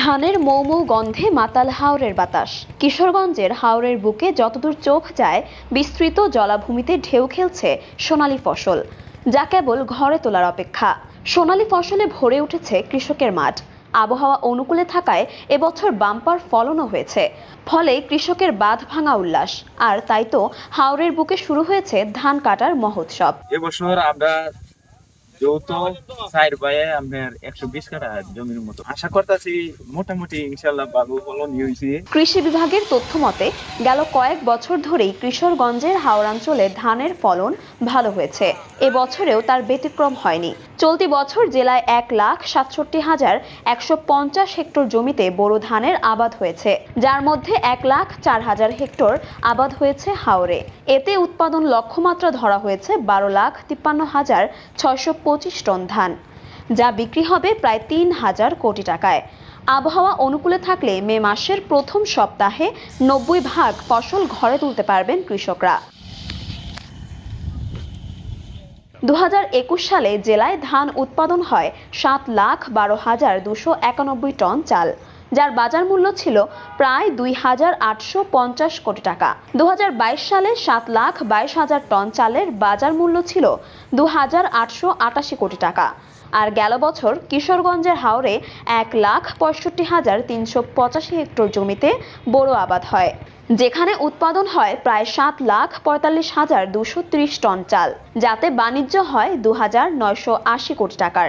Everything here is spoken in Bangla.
ধানের মৌ মৌ গন্ধে মাতাল হাওরের বাতাস। কিশোরগঞ্জের হাওরের বুকে যতদূর চোখ যায়, বিস্তৃত জলাভূমিতে ঢেউ খেলছে সোনালী ফসল, যা কেবল ঘরে তোলার অপেক্ষা। সোনালী ফসলে ভরে উঠেছে কৃষকের মাঠ। আবহাওয়া অনুকূলে থাকায় এবছর বাম্পার ফলনও হয়েছে। ফলে কৃষকের বাঁধ ভাঙা উল্লাস। আর তাই তো হাওরের বুকে শুরু হয়েছে ধান কাটার মহোৎসব। এবছর আমরা যৌথ সাইড পায়ে আপনার একশো বিশ কাঠা জমির মতো। আশা করতেছি মোটামুটি ইনশাল্লাহ ভালো ফলন হয়েছে। কৃষি বিভাগের তথ্য মতে, গেল কয়েক বছর ধরেই কিশোরগঞ্জের হাওড়াঞ্চলে ধানের ফলন ভালো হয়েছে। এবছরেও তার ব্যতিক্রম হয়নি। চলতি বছর জেলায় এক লাখ সাতষট্টি হাজার একশো পঞ্চাশ হেক্টর জমিতে বোরো ধানের আবাদ হয়েছে। যার মধ্যে এক লাখ চার হাজার হেক্টর আবাদ হয়েছে হাওরে এতে উৎপাদন লক্ষ্যমাত্রা ধরা হয়েছে বারো লাখ তিপ্পান্ন হাজার ছয়শো পঁচিশ টন ধান, যা বিক্রি হবে প্রায় তিন হাজার কোটি টাকায়। আবহাওয়া অনুকূলে থাকলে মে মাসের প্রথম সপ্তাহে নব্বই ভাগ ফসল ঘরে তুলতে পারবেন কৃষকরা। দু হাজার একুশ সালে জেলায় ধান উৎপাদন হয় সাত লাখ বারো হাজার দুশো একানব্বই টন চাল। যার বাজার মূল্য ছিল প্রায় দুই হাজার আটশো পঞ্চাশ কোটি টাকা। দু হাজার বাইশ সালে সাত লাখ বাইশ হাজার টন চালের বাজার মূল্য ছিল দু হাজার আটশো আটাশি কোটি টাকা। আর গেল বছর কিশোরগঞ্জের হাওরে এক লাখ পঁয়ষট্টি হাজার তিনশো পঁচাশি হেক্টর জমিতে বোরো আবাদ হয়, যেখানে উৎপাদন হয় প্রায় সাত লাখ পঁয়তাল্লিশ হাজার দুশো ত্রিশ টন চাল, যাতে বাণিজ্য হয় দু হাজার নয়শো আশি কোটি টাকার।